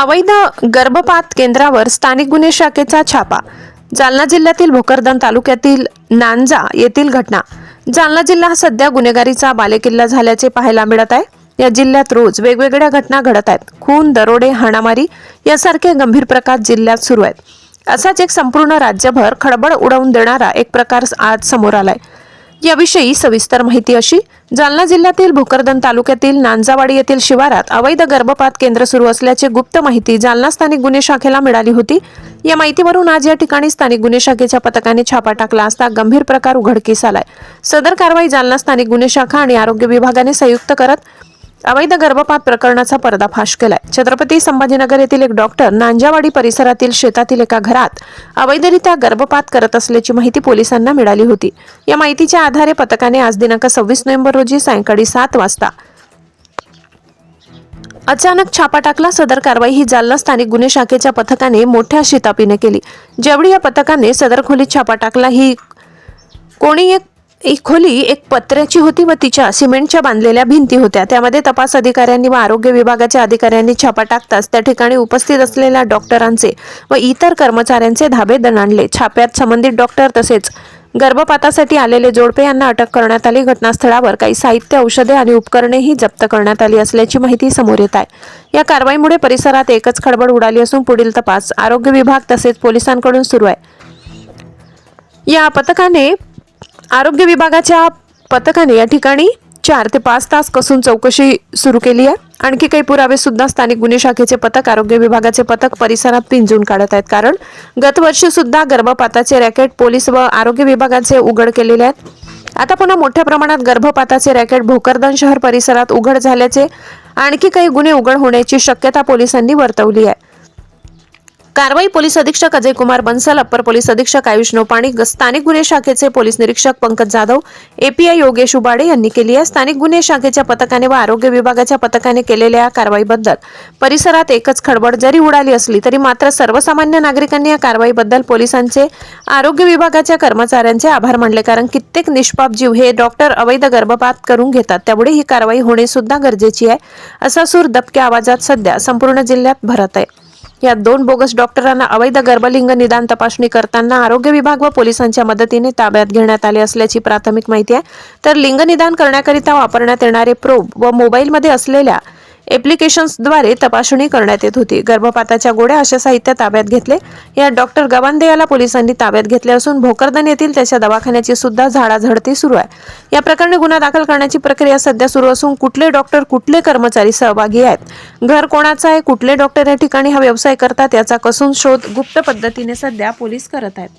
अवैध गर्भपात केंद्रावर स्थानिक गुन्हे शाखेचा छापा. जालना जिल्ह्यातील भोकरदन तालुक्यातील नांजा येथील घटना. जालना जिल्हा हा सध्या गुन्हेगारीचा बालेकिल्ला झाल्याचे पाहायला मिळत आहे. या जिल्ह्यात रोज वेगवेगळ्या घटना घडत आहेत. खून दरोडे हाणामारी यासारखे गंभीर प्रकार जिल्ह्यात सुरू आहेत. असाच एक संपूर्ण राज्यभर खळबळ उडवून देणारा एक प्रकार आज समोर आलाय. याविषयी सविस्तर माहिती अशी. जालना जिल्ह्यातील भोकरदन तालुक्यातील नांजावाडी येथील शिवारात अवैध गर्भपात केंद्र सुरू असल्याची गुप्त माहिती जालना स्थानिक गुन्हे शाखेला मिळाली होती. या माहितीवरून आज या ठिकाणी स्थानिक गुन्हे शाखेच्या पथकाने छापा टाकला असता गंभीर प्रकार उघडकीस आलाय. सदर कारवाई जालना स्थानिक गुन्हे शाखा आणि आरोग्य विभागाने संयुक्त करत अवैध गर्भपात प्रकरणाचा पर्दाफाश केलाय. छत्रपती संभाजीनगर येथील एक डॉक्टर नांजावाडी परिसरातील शेतातील एका घरात अवैधरित्या गर्भपात करत असल्याची माहिती पोलिसांना मिळाली होती. या माहितीच्या आधारे पथकाने आज दिनांक सव्वीस नोव्हेंबर रोजी सायंकाळी सात वाजता अचानक छापा टाकला. सदर कारवाई ही जालना स्थानिक गुन्हे शाखेच्या पथकाने मोठ्या शितापीने केली. ज्यावेळी या पथकाने सदर खोलीत छापा टाकला ही कोणी एक एक खोली एक पत्र्याची होती व तिच्या सिमेंटच्या बांधलेल्या भिंती होत्या. त्यामध्ये तपास अधिकाऱ्यांनी व आरोग्य विभागाच्या अधिकाऱ्यांनी छापा टाकताच त्या ठिकाणी उपस्थित असलेल्या डॉक्टरांचे व इतर कर्मचाऱ्यांचे धाबे दणाणले. छाप्यात संबंधित डॉक्टर तसेच गर्भपातासाठी आलेले जोडपे यांना अटक करण्यात आली. घटनास्थळावर काही साहित्य औषधे आणि उपकरणेही जप्त करण्यात आली असल्याची माहिती समोर येत आहे. या कारवाईमुळे परिसरात एकच खडबड उडाली असून पुढील तपास आरोग्य विभाग तसेच पोलिसांकडून सुरू आहे. या पथकाने आरोग्य विभागाच्या पथकाने या ठिकाणी चार ते पाच तास कसून चौकशी सुरू केली आहे. आणखी काही पुरावे सुद्धा स्थानिक गुन्हे शाखेचे पथक आरोग्य विभागाचे पथक परिसरात पिंजून काढत आहेत. कारण गतवर्षी सुद्धा गर्भपाताचे रॅकेट पोलीस व आरोग्य विभागाचे उघड केलेले आहेत. आता पुन्हा मोठ्या प्रमाणात गर्भपाताचे रॅकेट भोकरदन शहर परिसरात उघड झाल्याचे आणखी काही गुन्हे उघड होण्याची शक्यता पोलिसांनी वर्तवली आहे. कारवाई पोलीस अधीक्षक अजय कुमार बन्सल अप्पर पोलीस अधीक्षक आयुष नोपाणी ग- स्थानिक गुन्हे शाखेचे पोलीस निरीक्षक पंकज जाधव एपीआय योगेश उबाडे यांनी केली आहे. स्थानिक गुन्हे शाखेच्या पथकाने व आरोग्य विभागाच्या पथकाने केलेल्या या कारवाईबद्दल परिसरात एकच खडबड जरी उडाली असली तरी मात्र सर्वसामान्य नागरिकांनी या कारवाईबद्दल पोलिसांचे आरोग्य विभागाच्या कर्मचाऱ्यांचे आभार मानले. कारण कित्येक निष्पाप जीव हे डॉक्टर अवैध गर्भपात करून घेतात. त्यामुळे ही कारवाई होणे सुद्धा गरजेची आहे. असा सूर दबक्या आवाजात सध्या संपूर्ण जिल्ह्यात भरत आहे. या दोन बोगस डॉक्टरांना अवैध गर्भलिंग निदान तपासणी करताना आरोग्य विभाग व पोलिसांच्या मदतीने ताब्यात घेण्यात आले असल्याची प्राथमिक माहिती आहे. तर लिंग निदान करण्याकरिता वापरण्यात येणारे प्रोब व मोबाईलमध्ये असलेल्या एप्लिकेशन्सद्वारे तपासणी करण्यात येत होती. गर्भपाताच्या गोड्या अशा साहित्य ताब्यात घेतले. या डॉक्टर गवांदे याला पोलिसांनी ताब्यात घेतले असून भोकरदन येथील त्याच्या दवाखान्याची सुद्धा झाडाझडती सुरू आहे. या प्रकरणी गुन्हा दाखल करण्याची प्रक्रिया सध्या सुरू असून कुठले डॉक्टर कुठले कर्मचारी सहभागी आहेत? घर कोणाचं आहे? कुठले डॉक्टर या ठिकाणी हा व्यवसाय करतात? याचा कसून शोध गुप्त पद्धतीने सध्या पोलीस करत आहेत.